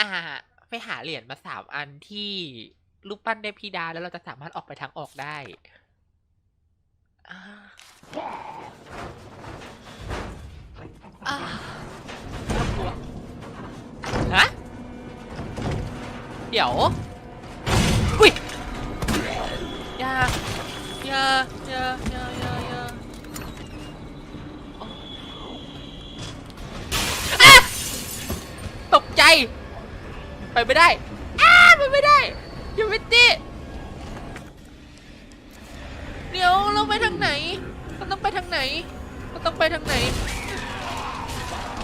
อ่า ไปหาเหรียญมาสามอันที่รูปปั้นเทพธิดาแล้วเราจะสามารถออกไปทางออกได้ฮะ เดี๋ยวอุ้ยยายายายายายาอ๋ออะตกใจ ไปไม่ได้อาไปไม่ได้ยู่ไม่ติเดี๋ยวเราไปทางไหนเราต้องไปทางไหนเราต้องไปทางไหน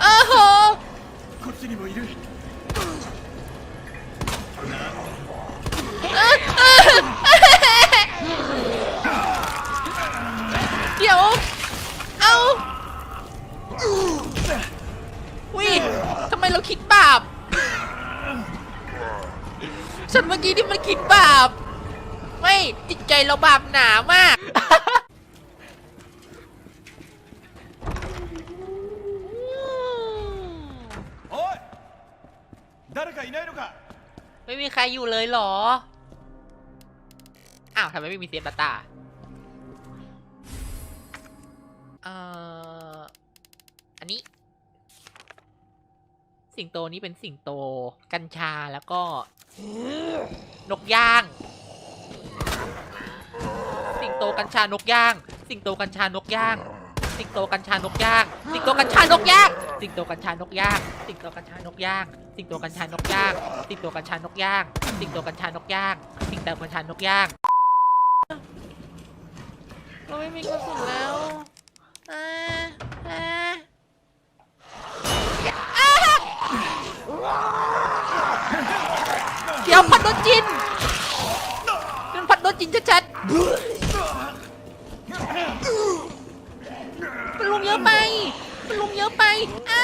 โอ้โหเดี๋ยว เอาวิทำไมเราคิด ฉันเมื่อกี้ที่มันคิดบาป ไม่จิตใจเราบาปหนามาก おい誰かいないのか ไม่มีใครอยู่เลยเหรอ อ้าวทำไมไม่มีเซฟบัตตาเอ่อ อันนี้ สิงโตนี้เป็นสิงโต กัญชาแล้วก็ นกย่าง สิงโตกัญชานกย่าง สิงโตกัญชานกย่าง สิงโตกัญชานกย่าง สิงโตกัญชานกย่าง สิงโตกัญชานกย่าง สิงโตกัญชานกย่าง สิงโตกัญชานกย่าง สิงโตกัญชานกย่าง สิงโตกัญชานกย่าง สิงโตกัญชานกย่าง เราไม่มีกระสุนแล้วอ่าอ่าอ่าเดี๋ยวพัดโดนจินเป็นพัดโดนจินชัดๆมันลุมเยอะไปมันลุมเยอะไปอ่า